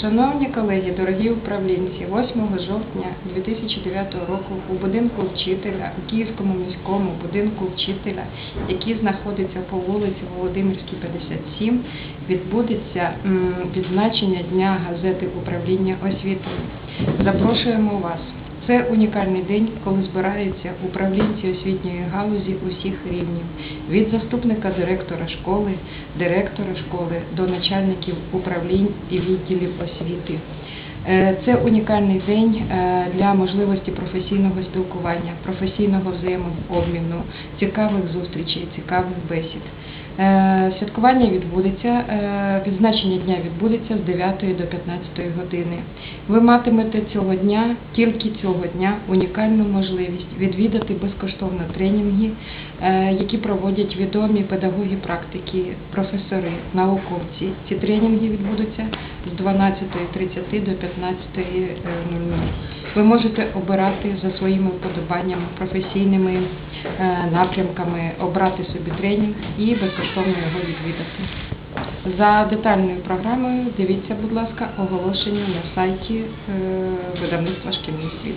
Шановні колеги, дорогі управлінці, 8 жовтня 2009 року у будинку вчителя, у Київському міському будинку вчителя, який знаходиться по вулиці Володимирській, 57, відбудеться відзначення Дня газети управління освітою. Запрошуємо вас. Це унікальний день, коли збираються управлінці освітньої галузі усіх рівнів, від заступника директора школи, директора школи до начальників управлінь і відділів освіти. Е, Це унікальний день е, для можливості професійного спілкування, професійного взаємообміну, цікавих зустрічей, цікавих бесід. Е, Святкування відбудеться, е, відзначення дня відбудеться з 9 до 15 години. Ви матимете цього дня, тільки цього дня, унікальну можливість відвідати безкоштовно тренінги, е, які проводять відомі педагоги практики, професори, науковці. Ці тренінги відбудуться з 12.30 до 15.00. Ви можете обирати за своїми вподобаннями, професійними е, напрямками, обрати собі тренінг і безкоштовно його відвідати. За детальною програмою дивіться, будь ласка, оголошення на сайті е, видавництва «Шкільний світ».